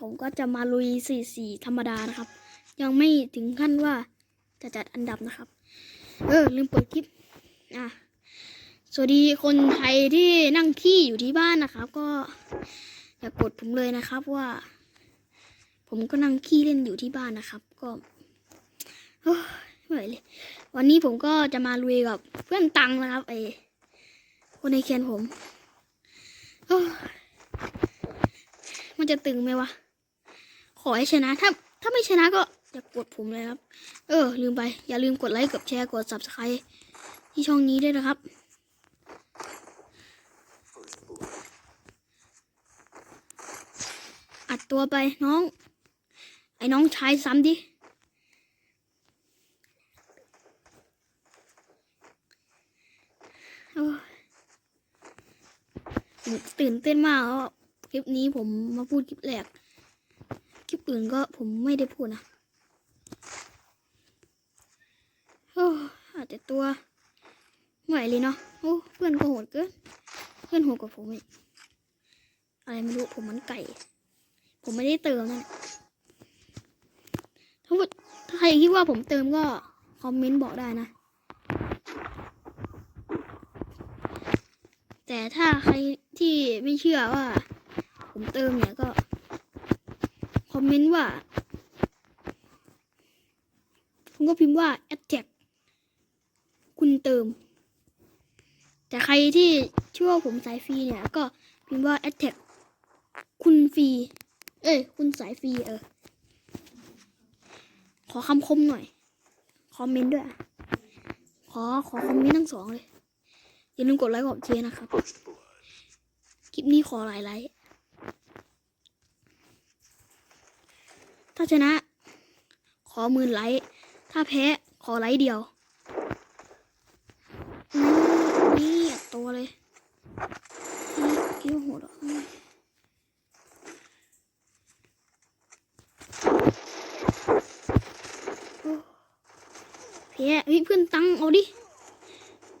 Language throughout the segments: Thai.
ผมก็จะมาลุยสี่สี่ธรรมดานะครับ ยังไม่ถึงขั้นว่าจะจัดอันดับนะครับ เออ ลืมเปิดคลิป อะ สวัสดีคนไทยที่นั่งขี้อยู่ที่บ้านนะครับ ก็อย่ากกดผมเลยนะครับว่า ผมก็นั่งขี้เล่นอยู่ที่บ้านนะครับ ก็ไม่ไหวเลยวันนี้ผมก็จะมาลุยกับเพื่อนตังนะครับไอคนในเคียนผมมันจะตึงไหมวะ ขอให้ชนะ ถ้าถ้าไม่ชนะก็อย่ากดผมเลยครับ เออ ลืมไป อย่าลืมกดไลค์ กดแชร์ กด subscribe ที่ช่องนี้ด้วยนะครับ อัดตัวไปน้อง ไอ้น้องชายซ้ำดิตื่นเต้นมากคลิปนี้ผมมาพูดคลิปแรก คลิปอื่นก็ผมไม่ได้พูดนะโอ้อาจจะตัวไม่เลยเนาะโอ้เพื่อนก็โหดเกินเพื่อนโหดกว่าผมอีกอะไรไม่รู้ผมมันไก่ ผมไม่ได้เติมนั่นถ้าว่าถ้าใครคิดว่าผมเติมก็คอมเมนต์บอกได้นะ แต่ถ้าใครที่ไม่เชื่อว่า ผมเติมเนี่ยก็ อมเมนต์ว่าคุณก็พิมพ์ว่า attack คุณเติม แต่ใครที่เชื่อว่าผมสายฟรีเนี่ย ก็พิมพ์ว่า attack คุณฟรี เอ้ย คุณสายฟรีเออ ขอคำคมหน่อย คอมเมนต์ด้วย ขอขอคอมเมนต์ทั้งสองเลย อย่าลืมกดไลค์กดแชร์นะครับ คลิปนี้ขอหลายไลค์ ถ้าชนะ ขอหมื่นไลค์ถ้าแพ้ขอไลค์เดียวอืมนี่ตัวเลยนี่กิ้วหดอะอืมโอ้แพ้เฮ้ยเพื่อนตังเอาดิ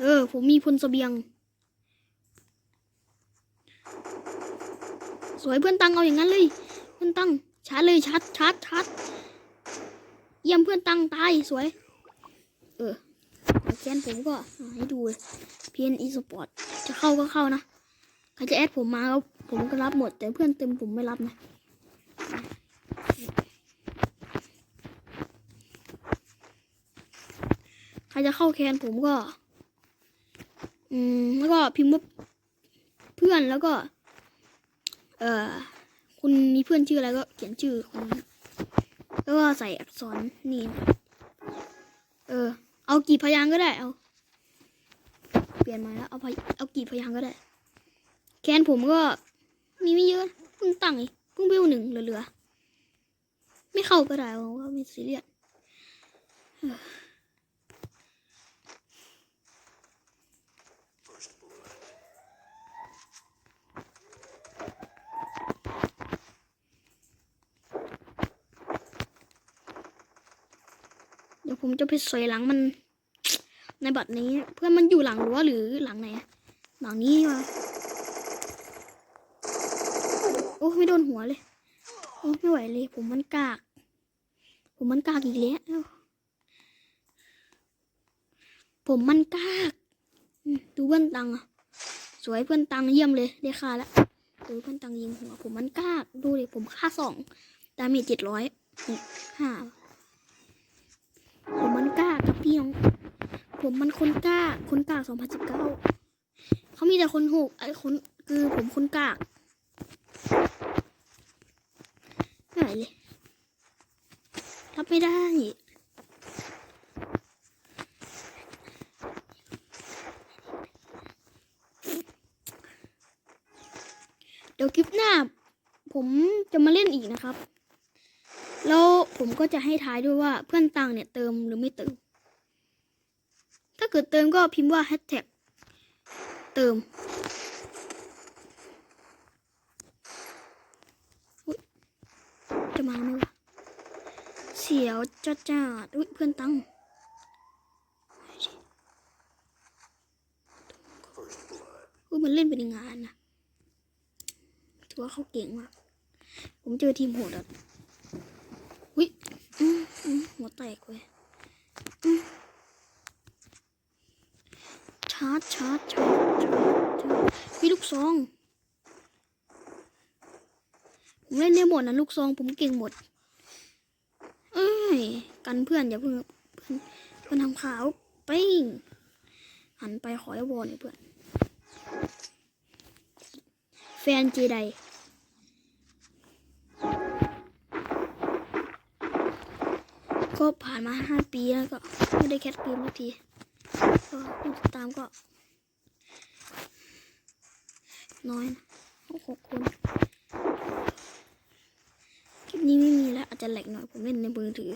เออ ผมมีพลเสบียง สวยเพื่อนตังเอาอย่างนั้นเลย เพื่อนตัง ชาร์จเลยชาร์จชาร์จชาร์จเยี่ยมเพื่อนตั้งตายสวย เออขอแกนผมก็ให้ดูเพีเอ็นอีสปอร์ตจะเข้าก็เข้านะใครจะแอดผมมาก็ผมก็รับหมด แต่เพื่อนเต็มผมไม่รับนะใครจะเข้าแคนผมก็ อืมแล้วก็พิมพ์ว่าเพื่อนแล้วก็ เอ่อ คุณมีเพื่อนชื่ออะไรก็เขียนชื่อคุณแล้วก็ใส่อักษรนี่นะเออ เอากี่พยางก็ได้ เอา เปลี่ยนมาแล้ว เอาพยเอากี่พยางก็ได้ แคนผมก็มีไม่เยอะเพิ่งตั้งเองเพิ่งเบลหนึ่งเหลือๆ ไม่เข้าก็ได้ผมว่าไม่ซีเรียสเออเดี๋ยว ผมจะไปสอยหลังมัน ในบัตรนี้ เพื่อนมันอยู่หลังรั้วหรือหลังไหนหลังนี้วะโอ้ไม่โดนหัวเลย โอ้ไม่ไหวเลย ผมมันกาก ผมมันกากอีกแล้วผมมันกากดูเพื่อนตังอะสวยเพื่อนตังเยี่ยมเลยได้ค่าแล้วดูเพื่อนตังยิงหัวผมมันกากดูดิผมค่าสองดาเมจเจ็ดร้อยห้า ผมมันกล้ากครับพี่น้อง ผมมันคนกล้า คนกล้าสองพันสิบเก้าเขามีแต่คนหกไอ้คนคือผมคนกล้าไม่ไหวเลยรับไม่ได้เดี๋ยวคลิปหน้า ผมจะมาเล่นอีกนะครับ ผมก็จะให้ท้ายด้วยว่าเพื่อนตังเนี่ยเติมหรือไม่เติม ถ้าเกิดเติมก็พิมพ์ว่าแฮชแท็กเติมจะมาไหมวะเสียวจัดจัดอุ้ยเพื่อนตังอุ้ยมันเล่นเป็นงานนะถือว่าเขาเก่งมาก ผมเจอทีมโหดอะ หัวแตกเว้ยชาร์จชาร์จชาร์จชาร์จมีลูกซองผมเล่นได้หมดนะลูกซองผมเก่งหมด เอ้ย กันเพื่อนอย่าเพิ่งเพื่อนเพื่อนทำขาวปิ้งหันไปขอไอ้วอลหน่อยเพื่อน แฟนเจได ก็ผ่านมาห้าปีแล้วก็ไม่ได้แคทเกมสักทีก็ผู้ติดตามก็ น้อยนะหกคนคลิปนี้ไม่มีแล้ว อาจจะแหลกหน่อยผมเล่นในมือถือ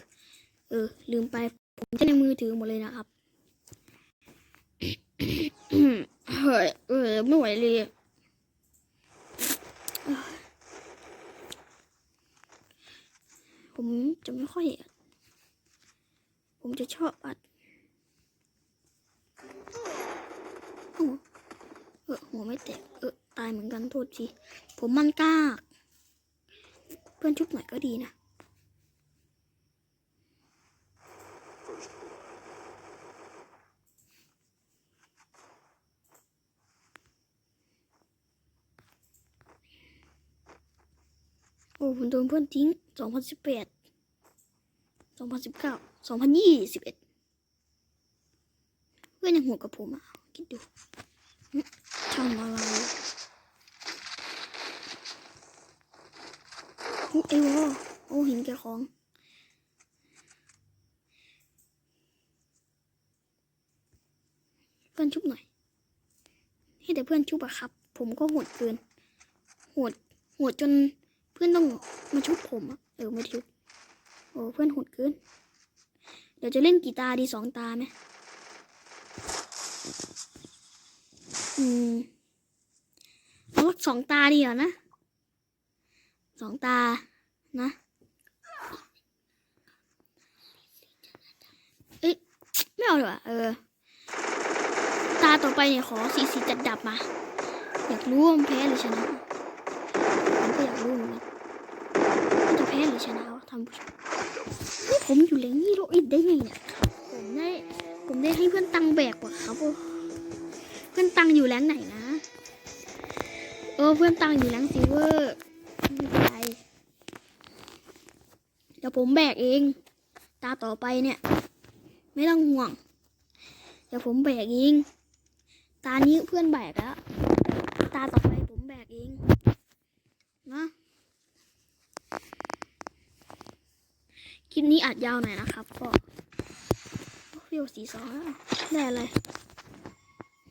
เออ ลืมไปผมใช้ในมือถือหมดเลยนะครับเฮ้ยเออไม่ไหวเลยผมจะไม่ค่อย ผมจะชอบอัดโอ้เออหัวไม่แตกเออตายเหมือนกันโทษทีผมมันกล้าเพื่อนชุบหน่อยก็ดีนะโอ้ผมโดนเพื่อนทิ้งสองพันสิบแปด สองพันสิบเก้าสองพันยี่สิบเอ็ดเพื่อนยังหัวกับผมอะคิดดูทำอะไรโอ้ไอ้วอโอ้เห็นแกของเพื่อนชุบหน่อย ให้แต่เพื่อนชุบอะครับ ผมก็โหดเกินโหดโหดจนเพื่อนต้องมาชุบผมอะเออไม่ชุบ อ้เพื่อนโหดเกินเดี๋ยวจะเล่นกีตาดีสองตาไหมอืมเอาสักสองตาดีเหรอนะสองตานะเอ้ยไม่เอาดีกว่าเออ ตาต่อไปเนี่ยขอสีสีจัดดับมา อยากรู้ว่ามันแพ้หรือชนะผมก็อยากรู้เหมือนกันจะแพ้หรือชนะวะ ท่านผู้ชมนี่ผมอยู่แรงนี้โรอิดได้ไงเนี่ยผมได้ผมได้ให้เพื่อนตังแบกกว่าครับเพื่อนตังอยู่แรงไหนนะเออเพื่อนตังอยู่แรงซิเวอร์ไม่เป็นไรเดี๋ยวผมแบกเอง ตาต่อไปเนี่ย ไม่ต้องห่วง เดี๋ยวผมแบกเอง ตานี้เพื่อนแบกแล้ว ตาต่อไปผมแบกเอง นะ คลิปนี้อัดยาวหน่อยนะครับก็เรียวสีสองได้อะไร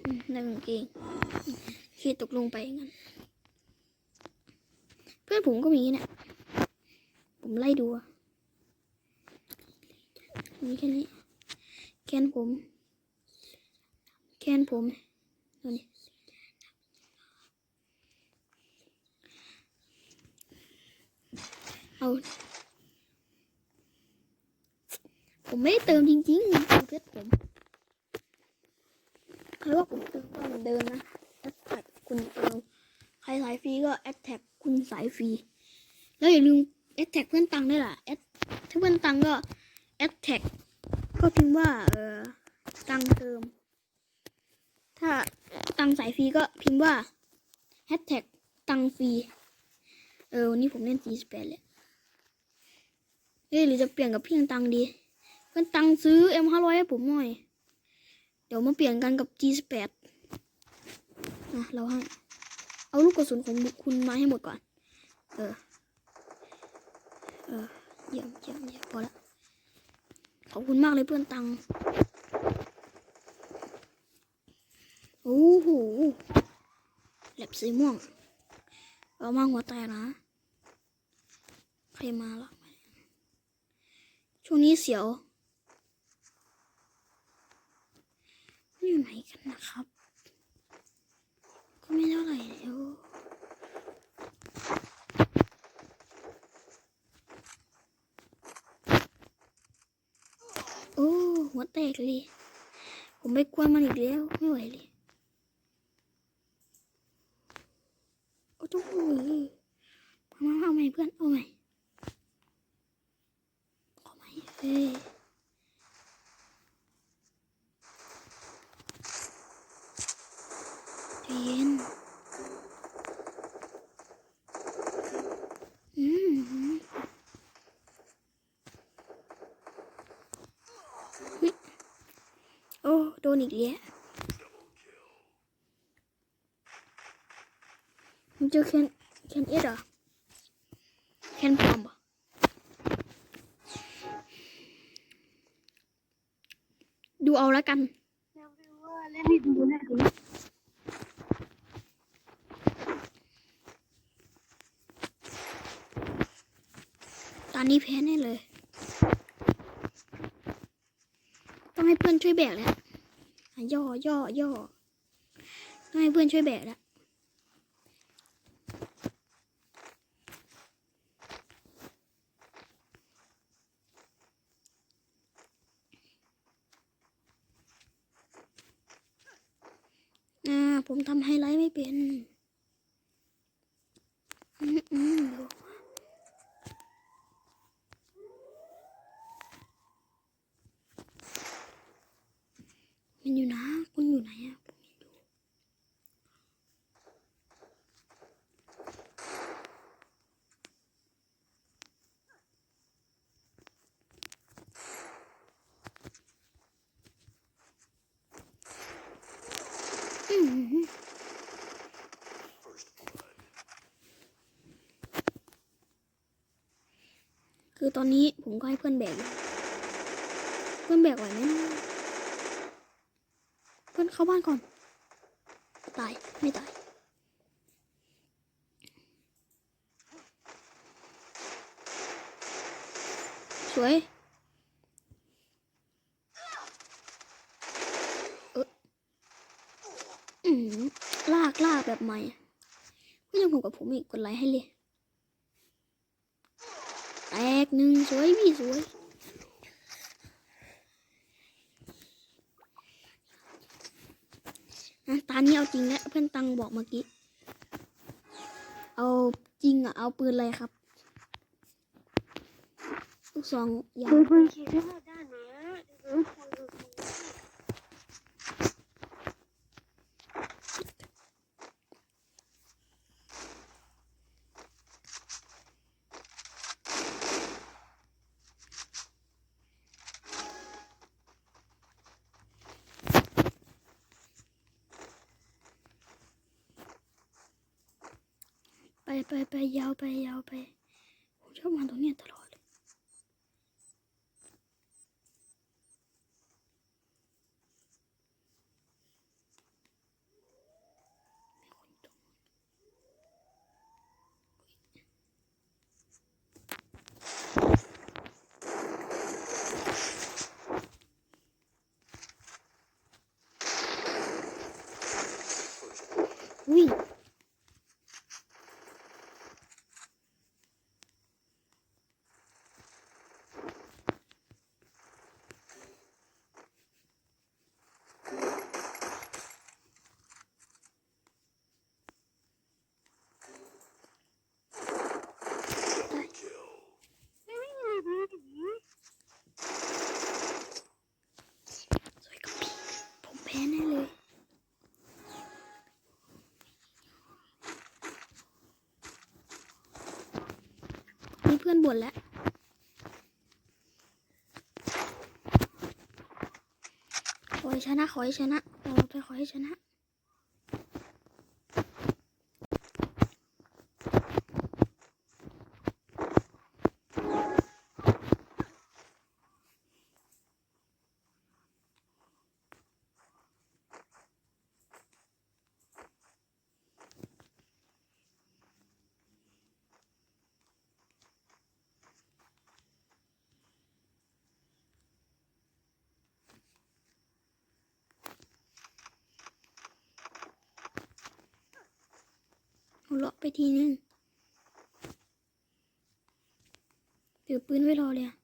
อืมได้กางเกงเคตกลงไปงั้นเพื่อนผมก็มีเนี่ย ผมไล่ดูมีแค่นี้ แคนผม แคนผมดูนี่เอา ผมไม่ได้เติมจริงๆเติมเพชรผมใครว่าผมเติมก็เหมือนเดิมนะแอดแท็กคุณเติมใครสายฟรีก็แอดแท็กคุณสายฟรีแล้วอย่าลืมแอดแท็กเพื่อนตังด้วยล่ะแอดถ้าเพื่อนตังก็แอดแท็กก็พิมพ์ว่าเออตังเติม ถ้าตังสายฟรีก็พิมพ์ว่าแฮชแท็กตังฟรีเออวันนี้ผมเล่น48เลยเอ้หรือจะเปลี่ยนกับเพียงตังดี เพื่อนตังซื้อ M500 ให้ผมหน่อย เดี๋ยวมาเปลี่ยนกันกับ G18 นะเราให้ เอาลูกกระสุนของคุณมาให้หมดก่อน เออ เออเยี่ยมเยี่ยมเยี่ยมพอละ ขอบคุณมากเลยเพื่อนตังโอ้โหแลบสีม่วง เอามาหัวแตกนะ ใครมาหรอช่วงนี้เสียว อยู่ไหนกันนะครับ ก็ไม่เท่าไหร่แล้วโอ้หัวแตกเลย ผมไม่กลัวมันอีกแล้ว ไม่ไหวเลยโอ้โหมามาเอาใหม่เพื่อน เอาใหม่เอาใหม่เฮ้ยใจเย็นอืมเฮ้ยโอีกแล้วมันจอแคนแคนเอสเหรอแคนปลอมเหรอดูเอาล้วกันเล่นให้ดูน่อยดิตอนนี้แพ้แน่เลย ต้องให้เพื่อนช่วยแบกแล้ว ย่อย่อย่อต้องให้เพื่อนช่วยแบกแล้วอ่าผมทำไฮไลท์ไม่เป็น อืมอืมเดี๋ยวมันอยู่นะ คุณอยู่ไหนอะผมไม่รู้อืม คือตอนนี้ผมก็ให้เพื่อนแบกเพื่อนแบกไหวไหมเพื่อนเข้าบ้านก่อน ตาย ไม่ตายสวยเอออืมลากลากแบบใหม่ก็ยังผมกับผมอีกกดไลค์ให้เลย กหนึ่งสวยพี่สวยอะตานี้เอาจริงแล้วเพื่อนตังบอกเมื่อกี้ เอาจริงอะเอาปืนอะไรครับลูกซองยาวดูเพิ่งคิดว่าด้านนี้ยดูเพิ่งคุยดูเพิ่ง ไปไปไปยาวไปยาวไปผมชอบมาตรงเนี้ยตลอดเลยอุ้ย ไม่มีอะไรแบบนี้ สวยกับพี่ ผมแพ้แน่เลย มีเพื่อน บนแล้ว ขอให้ชนะ ขอให้ชนะ เราไปขอให้ชนะ เราะไปทีนึงถือปืนไว้รอเลยอะ